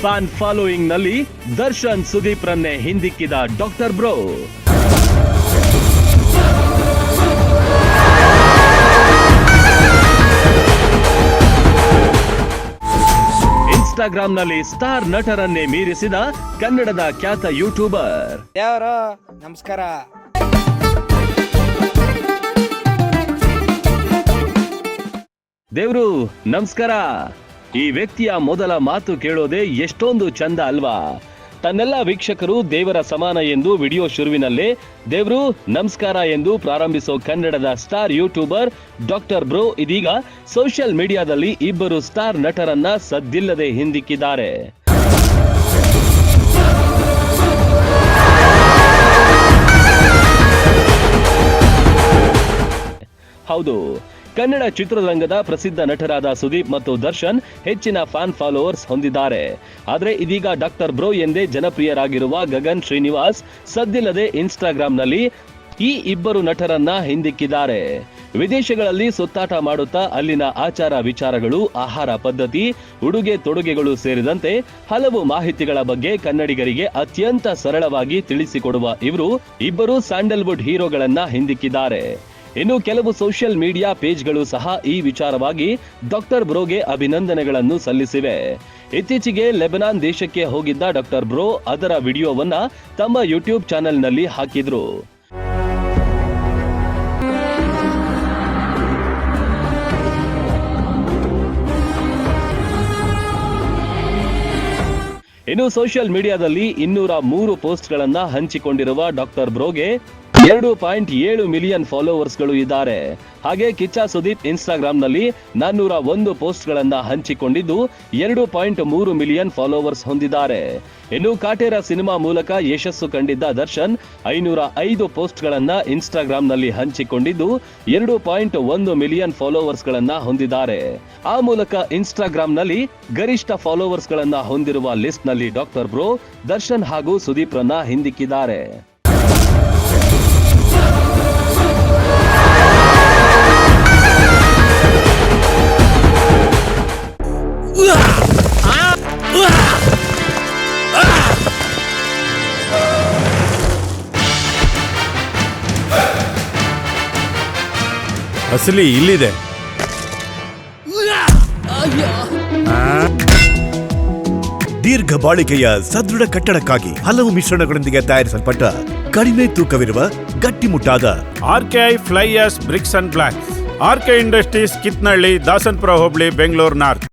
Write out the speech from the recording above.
Fan ಫಾಲೋಯಿಂಗ್ನಲ್ಲಿ ದರ್ಶನ್ ಸುದೀಪ್ ರನ್ನೇ ಹಿಂದಿಕ್ಕಿದ ಡಾಕ್ಟರ್ ಬ್ರೋ ಇನ್ಸ್ಟಾಗ್ರಾಂನಲ್ಲಿ ಸ್ಟಾರ್ ನಟರನ್ನೇ ಮೀರಿಸಿದ ಕನ್ನಡದ ಖ್ಯಾತ ಯೂಟ್ಯೂಬರ್ ದೇವರು ನಮಸ್ಕಾರ. ದೇವ್ರು ನಮಸ್ಕಾರ. ಈ ವ್ಯಕ್ತಿಯ ಮೊದಲ ಮಾತು ಕೇಳೋದೇ ಎಷ್ಟೊಂದು ಚಂದ ಅಲ್ವಾ? ತನ್ನೆಲ್ಲ ವೀಕ್ಷಕರು ದೇವರ ಸಮಾನ ಎಂದು ವಿಡಿಯೋ ಶುರುವಿನಲ್ಲೇ, ದೇವ್ರು ನಮಸ್ಕಾರ ಎಂದು ಪ್ರಾರಂಭಿಸೋ ಕನ್ನಡದ ಸ್ಟಾರ್ ಯೂಟ್ಯೂಬರ್ ಡಾಕ್ಟರ್ ಬ್ರೋ ಇದೀಗ ಸೋಷಿಯಲ್ ಮೀಡಿಯಾದಲ್ಲಿ ಇಬ್ಬರು ಸ್ಟಾರ್ ನಟರನ್ನ ಸದ್ದಿಲ್ಲದೆ ಹಿಂದಿಕ್ಕಿದ್ದಾರೆ. ಹೌದು ಕನ್ನಡ ಚಿತ್ರರಂಗದ ಪ್ರಸಿದ್ಧ ನಟರಾದ ಸುದೀಪ್ ಮತ್ತು ದರ್ಶನ್ ಹೆಚ್ಚಿನ ಫ್ಯಾನ್ ಫಾಲೋವರ್ಸ್ ಹೊಂದಿದ್ದಾರೆ. ಆದರೆ ಇದೀಗ ಡಾಕ್ಟರ್ ಬ್ರೋ ಎಂದೇ ಜನಪ್ರಿಯರಾಗಿರುವ ಗಗನ್ ಶ್ರೀನಿವಾಸ್ ಸದ್ದಿಲ್ಲದೆ ಇನ್ಸ್ಟಾಗ್ರಾಂನಲ್ಲಿ ಈ ಇಬ್ಬರು ನಟರನ್ನ ಹಿಂದಿಕ್ಕಿದ್ದಾರೆ. ವಿದೇಶಗಳಲ್ಲಿ ಸುತ್ತಾಟ ಮಾಡುತ್ತಾ ಅಲ್ಲಿನ ಆಚಾರ ವಿಚಾರಗಳು, ಆಹಾರ ಪದ್ಧತಿ, ಉಡುಗೆ ತೊಡುಗೆಗಳು ಸೇರಿದಂತೆ ಹಲವು ಮಾಹಿತಿಗಳ ಬಗ್ಗೆ ಕನ್ನಡಿಗರಿಗೆ ಅತ್ಯಂತ ಸರಳವಾಗಿ ತಿಳಿಸಿಕೊಡುವ ಇವರು ಇಬ್ಬರು ಸ್ಯಾಂಡಲ್ವುಡ್ ಹೀರೋಗಳನ್ನ ಹಿಂದಿಕ್ಕಿದ್ದಾರೆ. ಇನ್ನು ಕೆಲವು ಸೋಷಿಯಲ್ ಮೀಡಿಯಾ ಪೇಜ್ಗಳು ಸಹ ಈ ವಿಚಾರವಾಗಿ ಡಾಕ್ಟರ್ ಬ್ರೋಗೆ ಅಭಿನಂದನೆಗಳನ್ನು ಸಲ್ಲಿಸಿವೆ. ಇತ್ತೀಚೆಗೆ ಲೆಬನಾನ್ ದೇಶಕ್ಕೆ ಹೋಗಿದ್ದ ಡಾಕ್ಟರ್ ಬ್ರೋ ಅದರ ವಿಡಿಯೋವನ್ನ ತಮ್ಮ ಯೂಟ್ಯೂಬ್ ಚಾನೆಲ್ನಲ್ಲಿ ಹಾಕಿದ್ರು. ಇನ್ನು ಸೋಷಿಯಲ್ ಮೀಡಿಯಾದಲ್ಲಿ ಇನ್ನೂರ ಮೂರು ಪೋಸ್ಟ್ಗಳನ್ನ ಹಂಚಿಕೊಂಡಿರುವ ಡಾಕ್ಟರ್ ಬ್ರೋಗೆ ಎರಡು ಪಾಯಿಂಟ್ ಏಳು ಮಿಲಿಯನ್ ಫಾಲೋವರ್ಸ್ಗಳು ಇದ್ದಾರೆ. ಹಾಗೆ ಕಿಚ್ಚ ಸುದೀಪ್ ಇನ್ಸ್ಟಾಗ್ರಾಂನಲ್ಲಿ ನಾನ್ನೂರ ಒಂದು ಪೋಸ್ಟ್ಗಳನ್ನ ಹಂಚಿಕೊಂಡಿದ್ದು ಎರಡು ಪಾಯಿಂಟ್ ಮೂರು ಮಿಲಿಯನ್ ಫಾಲೋವರ್ಸ್ ಹೊಂದಿದ್ದಾರೆ. ಇನ್ನು ಕಾಟೇರ ಸಿನಿಮಾ ಮೂಲಕ ಯಶಸ್ಸು ಕಂಡಿದ್ದ ದರ್ಶನ್ ಐನೂರ ಐದು ಪೋಸ್ಟ್ಗಳನ್ನ ಇನ್ಸ್ಟಾಗ್ರಾಂನಲ್ಲಿ ಹಂಚಿಕೊಂಡಿದ್ದು ಎರಡು ಪಾಯಿಂಟ್ ಒಂದು ಮಿಲಿಯನ್ ಫಾಲೋವರ್ಸ್ಗಳನ್ನ ಹೊಂದಿದ್ದಾರೆ. ಆ ಮೂಲಕ ಇನ್ಸ್ಟಾಗ್ರಾಂನಲ್ಲಿ ಗರಿಷ್ಠ ಫಾಲೋವರ್ಸ್ಗಳನ್ನ ಹೊಂದಿರುವ ಲಿಸ್ಟ್ನಲ್ಲಿ ಡಾಕ್ಟರ್ ಬ್ರೋ, ದರ್ಶನ್ ಹಾಗೂ ಸುದೀಪ್ ರನ್ನ ಹಿಂದಿಕ್ಕಿದ್ದಾರೆ. ಅಸಲಿ ಇಲ್ಲಿದೆ. ದೀರ್ಘ ಬಾಳಿಕೆಯ ಸದೃಢ ಕಟ್ಟಡಕ್ಕಾಗಿ ಹಲವು ಮಿಶ್ರಣಗಳೊಂದಿಗೆ ತಯಾರಿಸಲ್ಪಟ್ಟ ಕಡಿಮೆ ತೂಕವಿರುವ ಗಟ್ಟಿಮುಟ್ಟಾದ RKI flyers bricks and blocks RK industries Kitnalli Dasanpura hobli Bengaluru north.